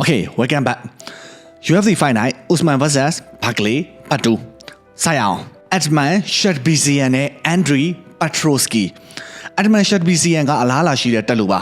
Okay, welcome back. UFC Fight Night Usman vs Barkley Part 2ဆက်ရအောင် Edman Shadbizian နဲ့ Andrei Petrosky Edman Shadbizian ကအလားအလာရှိတဲ့တက်လူပါ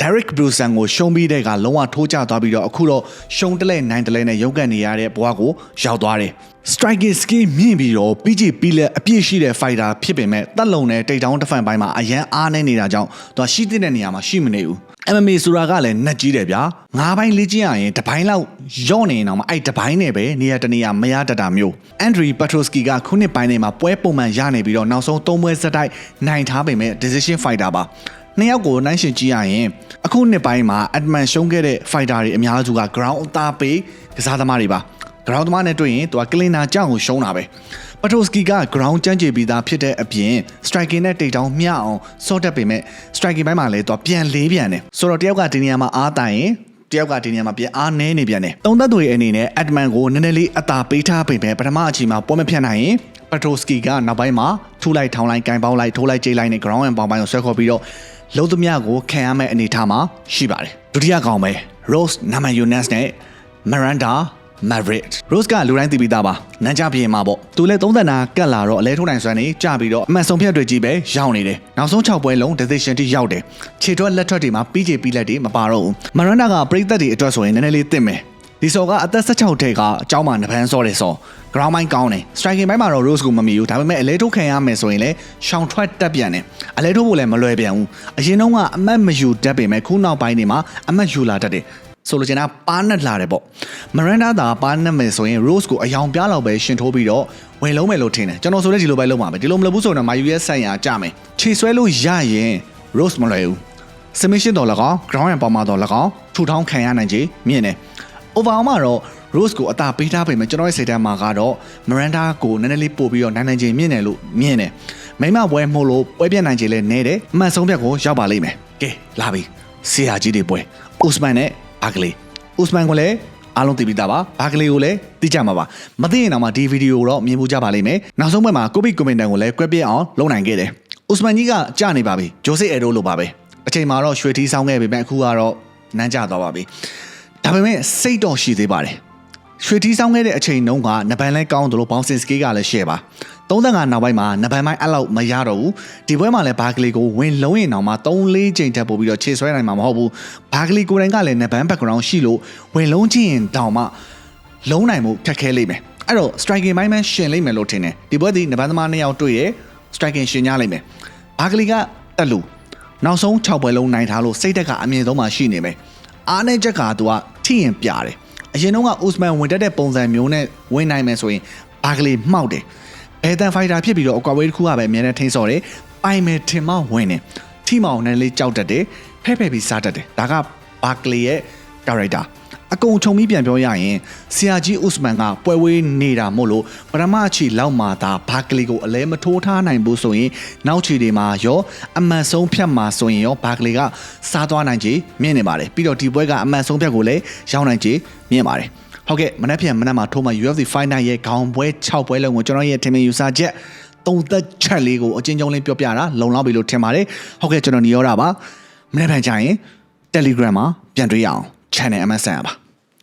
Derek Brunson ကိုရှုံးပြီးတဲ့ကလုံးဝထိုးကျသွားပြီးတော့အခုတော့ရှုံးတလဲနိုင်တလဲနဲ့ရုပ်ကန်နေရတဲ့ဘဝကိုရောက်သွားတယ် Striking skill မြင့်ပြီးတော့ PG ပြီးလက်အပြည့်ရှိတဲ့ fighter ဖြစ်ပေမဲ့တက်လုံတဲ့တိတ်တောင်းတစ်ဖန်ပိုင်းမှာအရန်အားနေနေတာကြောင့်သူကရှိတဲ့နေရာမှာရှိမနေဘူး MMA ဆိုတာကလည်းနှက်ကြီးတယ်ဗျာငါးပိုင်းလေ့ကျင့်ရရင်တစ်ပိုင်းလောက်ယော့နေရင်တော့အဲ့တစ်ပိုင်းနဲ့ပဲနေရာတနေရာမရတတ်တာမျိုးအန်ဒရီပက်ထရိုစကီကခုနှစ်ပိုင်းထဲမှာပွဲပုံမှန်ရနေပြီးတော့နောက်ဆုံးသုံးပွဲစတိုက်နိုင်ထားပေမဲ့ decision fighter ပါ နှစ်ယောက်ကိုနိုင်ရှင်ကြည့်ရရင်အခုနှစ်ပိုင်းမှာ adman ရှုံးခဲ့တဲ့ fighter တွေအများစုက ground အသားပေးကစားသမားတွေပါ ground သမားနဲ့တွေ့ရင်သူက cleaner ကြောင့်ကိုရှုံးတာပဲပတိုစကီက ground ကျန်းကျပြီးသားဖြစ်တဲ့အပြင် striking နဲ့တိတ်တောင်းမျှအောင်စော့တက်ပေမဲ့ striking ဘက်မှာလည်းသူကပြန်လေးပြန်တယ်ဆိုတော့တယောက်ကဒီနေရာမှာအားတိုင်ရင်တယောက်ကဒီနေရာမှာပြန်အားနည်းနေပြန်တယ်တုံသက်သူတွေအနေနဲ့ adman ကိုနည်းနည်းလေးအသာပေးထားပေမဲ့ပထမအချိန်မှာပွဲမဖြတ်နိုင်ရင်ပတိုစကီကနောက်ပိုင်းမှာထူလိုက်ထောင်းလိုက်ကင်ပေါင်းလိုက်ထိုးလိုက်ကြိတ်လိုက်နဲ့ ground and ပေါင်းပိုင်းကိုဆွဲခေါ်ပြီးတော့ လုံးသမျှကိုခံရမယ့်အနေအထားမှာရှိပါတယ်ဒုတိယကောင်ပဲ Rose Namajunas နဲ့ Miranda Maverick Rose ကလူတိုင်းသိပြီးသားပါနန်းကြပြင်းမှာပေါ့သူလည်း30နာကတ်လာတော့အလဲထိုးနိုင်စွမ်းနေကြပြီးတော့အမှန်ဆုံးဖြတ်တွေကြီးပဲရောက်နေတယ်နောက်ဆုံး6ပွဲလုံး decision တိရောက်တယ်ခြေထွက်လက်ထွက်တွေမှာပြီးချေပြီးလက်တွေမပါတော့ဘူး Miranda ကပရိသတ်တွေအတွက်ဆိုရင်နည်းနည်းလေးသင့်မယ် ဒီဆော်ကအသက်16ထိပ်ကအကြောင်းမှာနဗန်းစောတယ်ဆော် ground mine ကောင်းတယ် striking ဘက်မှာတော့ rose ကိုမမီဘူးဒါပေမဲ့အလဲထိုးခံရမယ်ဆိုရင်လည်းရှောင်ထွက်တက်ပြန်တယ်အလဲထိုးဖို့လည်းမလွယ်ပြန်ဘူးအရင်တုန်းကအမတ်မယူတတ်ပေမဲ့ခုနောက်ပိုင်းတွေမှာအမတ်ယူလာတတ်တယ်ဆိုလိုချင်တာပါနက်လာတယ်ပေါ့မရန်ဒါသာပါနက်မယ်ဆိုရင် rose ကိုအယောင်ပြလောက်ပဲရှင်ထိုးပြီးတော့ဝယ်လုံးမယ်လို့ထင်တယ်ကျွန်တော်ဆိုလည်းဒီလိုပဲလုပ်မှာပဲဒီလိုမလုပ်ဘူးဆိုရင်တော့ my us ဆိုင်ရာကြမယ်ခြေဆွဲလို့ရရင် rose မလွယ်ဘူး submission တော့၎င်း ground and ပေါ်မှာတော့၎င်းထူထောင်းခံရနိုင်ခြေမြင့်တယ် overall မှာတော့ Rose ကိုအသာပေးထားပေမဲ့ကျွန်တော်ရဲ့စိတ်ထဲမှာကတော့ Miranda ကိုနည်းနည်းလေးပို့ပြီးတော့နိုင်နိုင်ချင်းမြင့်တယ်လို့မြင်တယ်မိမပွဲမှုလို့ပွဲပြတ်နိုင်ချင်းလဲနေတယ်အမှန်ဆုံးဖြတ်ကိုရောက်ပါလိမ့်မယ်ကဲလာပြီဆရာကြီးတွေပွဲ Usman နဲ့ Barkley Usman ကိုလည်းအားလုံးသိပြီးသားပါဘာကလေးကိုလည်းသိကြမှာပါမသိရင်တော့မှဒီဗီဒီယိုတော့မြင်မှုကြပါလိမ့်မယ်နောက်ဆုံးဘက်မှာကိုဘီကွန်မန်တန်ကိုလည်းကွက်ပြအောင်လုပ်နိုင်ခဲ့တယ်။ Usman ကြီးကကြာနေပါပြီဂျိုဆေအဲဒိုလိုပါပဲအချိန်မှာတော့ရွှေထီးဆောင်ခဲ့ပေမဲ့အခုကတော့နန်းကျသွားပါပြီ ဒါပေမဲ့စိတ်တော့ရှိသေးပါတယ်ရွှေထီးဆောင်ခဲ့တဲ့အချိန်တုန်းကနပန်လဲကောင်းတယ်လို့ဘောင်စင်စကေးကလည်းရှယ်ပါ35နောက်ပိုင်းမှာနပန်ပိုင်းအဲ့လောက်မရတော့ဘူးဒီပွဲမှာလည်းဘာကလီကိုဝင်လုံးရင်တော့မှ3-4ချိန်ထပ်ပို့ပြီးတော့ခြေဆွဲနိုင်မှာမဟုတ်ဘူးဘာကလီကိုယ်တိုင်ကလည်းနပန် background ရှိလို့ဝင်လုံးချင်းရင်တောင်မှလုံးနိုင်မှုခက်ခဲလိမ့်မယ်အဲ့တော့ striking ပိုင်းမှရှင်လိမ့်မယ်လို့ထင်တယ်ဒီပွဲဒီနပန်သမားနှစ်ယောက်တွေ့ရ striking ရှင်ကြလိမ့်မယ်ဘာကလီကတက်လို့နောက်ဆုံး6ပွဲလုံးနိုင်ထားလို့စိတ်တက်ကအမြင့်ဆုံးမှရှိနေမယ် အားနဲ့ချက်ကသူကထိရင်ပြတယ်အရင်တော့က Usman ဝင်တက်တဲ့ပုံစံမျိုးနဲ့ဝင်နိုင်မယ်ဆိုရင်ဘာကလီမှောက်တယ်ဘယ်တန်ဖိုက်တာဖြစ်ပြီးတော့အကွာဝေးတစ်ခုကပဲအများနဲ့ထိန်းစော်တယ်ပိုင်မယ်ထင်မှဝင်တယ်ထိမောင်နဲ့လေးကြောက်တတ်တယ်ဖဲ့ဖဲ့ပြီးစားတတ်တယ်ဒါကဘာကလီရဲ့ character အကုန်ခြုံပြီးပြန်ပြောရရင်ဆရာကြီးဥစမန်ကပွဲဝေးနေတာမို့လို့ပထမအချီလောက်မှသာဘာကလီကိုအလဲမထိုးထားနိုင်ဘူးဆိုရင်နောက်ချီတွေမှာရောအမှန်ဆုံးဖြတ်မှာဆိုရင်ရောဘာကလီကစားသွားနိုင်ချေမြင့်နေပါတယ်ပြီးတော့ဒီပွဲကအမှန်ဆုံးဖြတ်ကိုလည်းရောက်နိုင်ချေမြင့်ပါတယ်ဟုတ်ကဲ့မနက်ဖြန်မနက်မှာထိုးမှာ UFC Fight Night ရဲ့ခေါင်းပွဲ6ပွဲလုံးကိုကျွန်တော်ရဲ့ team user ချက်သုံးသက်ချက်လေးကိုအချင်းချင်းလေးပြောပြတာလုံလောက်ပြီလို့ထင်ပါတယ်ဟုတ်ကဲ့ကျွန်တော်နေရောတာပါမနေ့ဖြန်ကျရင် Telegram မှာပြန်တွေ့ရအောင် channel MSN ပါ